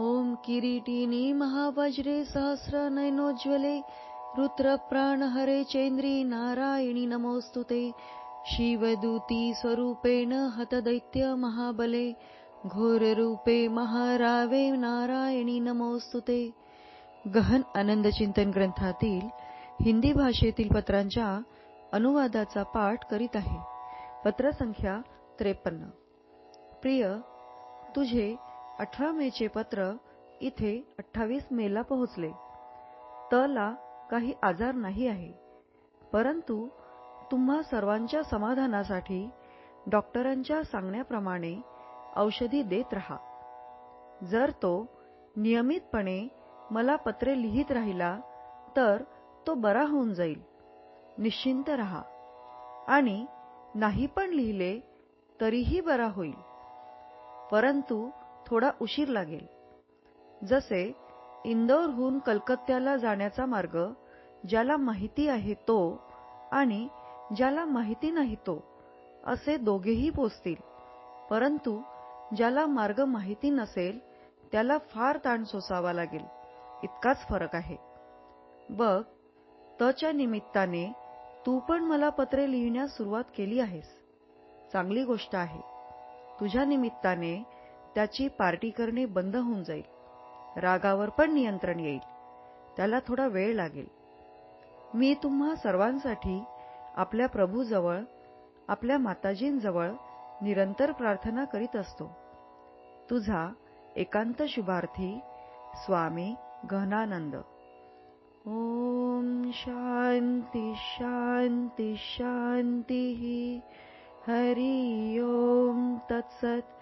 ॐ किरीटिनी महावज्रे सहस्रनयनोज्ज्वले रुद्रप्राणहरे चेन्द्री नारायणी नमोऽस्तु ते शिवदूती स्वरूपेण हतदैत्य महाबले घोररूपे महारावे नारायणी नमोऽस्तु ते गहन आनंद चिंतन ग्रंथातील हिंदी भाषेतील पत्रांच्या अनुवादाचा पाठ करीत आहे. पत्र संख्या त्रेपन्न. प्रिय तुझे अठरा मेचे पत्र इथे अठ्ठावीस मेला पोहोचले. तला काही आजार नाही आहे. परंतु तुम्हा सर्वांच्या समाधानासाठी डॉक्टरांच्या सांगण्याप्रमाणे औषधी देत रहा. जर तो नियमितपणे मला पत्रे लिहित राहिला तर तो बरा होऊन जाईल. निश्चिंत रहा. आणि नाही पण लिहिले तरीही बरा होईल. परंतु थोडा उशीर लागेल. जसे इंदौरहून कलकत्त्याला जाण्याचा मार्ग ज्याला माहिती आहे तो आणि ज्याला माहिती नाही तो असे दोघेही पोचतील. परंतु ज्याला मार्ग माहिती नसेल त्याला फार ताण सोसावा लागेल. इतकाच फरक आहे. बघ तच्या निमित्ताने तू पण मला पत्रे लिहिण्यास सुरुवात केली आहेस. चांगली गोष्ट आहे. तुझ्या निमित्ताने त्याची पार्टी करणे बंद होऊन जाईल. रागावर पण नियंत्रण येईल. त्याला थोडा वेळ लागेल. मी तुम्हा सर्वांसाठी आपल्या प्रभूजवळ आपल्या माताजींजवळ निरंतर प्रार्थना करीत असतो. तुझा एकांत शुभार्थी स्वामी घनानंद ओम शांती शांती शांती हरि ओम तत्सत्